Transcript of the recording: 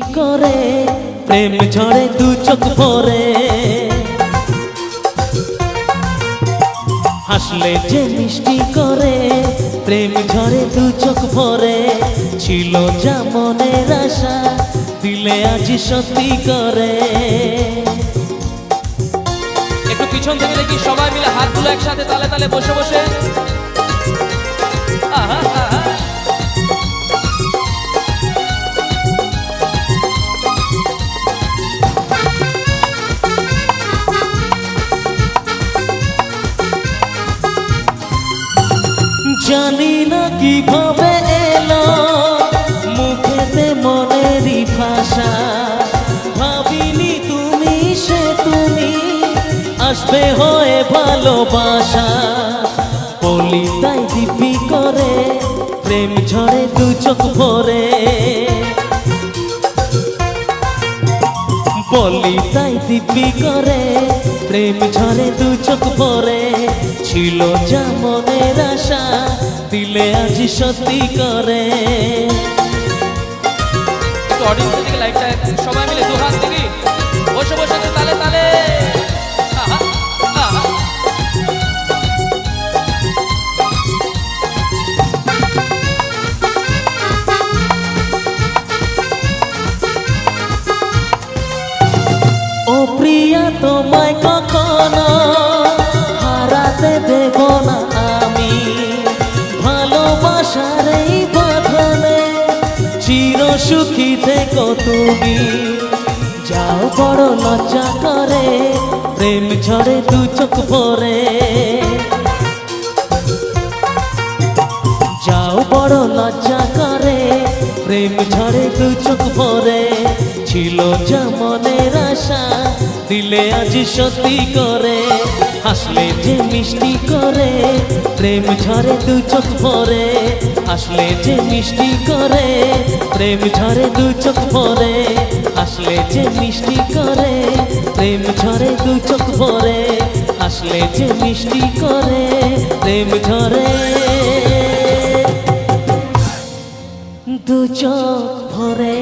করে, প্রেম ঝরে দু চোখ ভরে। হাসলে যে মিষ্টি করে, প্রেম ঝরে দু চোখ ভরে। ছিল যা মনের আশা, দিলে আজ সত্যি করে। একটু পিছন থেকে দেখি সবাই মিলে হাতগুলো একসাথে তালে তালে বসে বসে। জানি না কীভাবে এলো। মুখেতে মনেরই ভাষা। ভাবিনি তুমি সে তুমি আসবে হয়ে ভালোবাসা। বলি তাই দিব্যি করে, প্রেম ঝরে দু চোখ ভরে। বলি তাই দিব্যি করে, প্রেম ঝরে দু চোখ ভরে। ছিল যা মনের আশা দিলে আজ সত্যি করে। সবাই মিলে ভালোবাসার এই বাঁধনে চির সুখী থেকো তুমি। যাও বড় লজ্জা করে, প্রেম ঝরে দু চোখ ভরে। যাও বড় লজ্জা করে, প্রেম ঝরে দু চোখ ভরে। ছিল যা মনের আশা, দিলে আজ সত্যি করে। হাসলে যে মিষ্টি করে, প্রেম ঝরে দু চোখ ভরে। আসলে যে মিষ্টি করে, প্রেম ঝরে দু চোখ ভরে। আসলে যে মিষ্টি করে, প্রেম ঝরে দু চোখ ভরে। আসলে যে মিষ্টি করে, প্রেম ঝরে দু চোখ ভরে।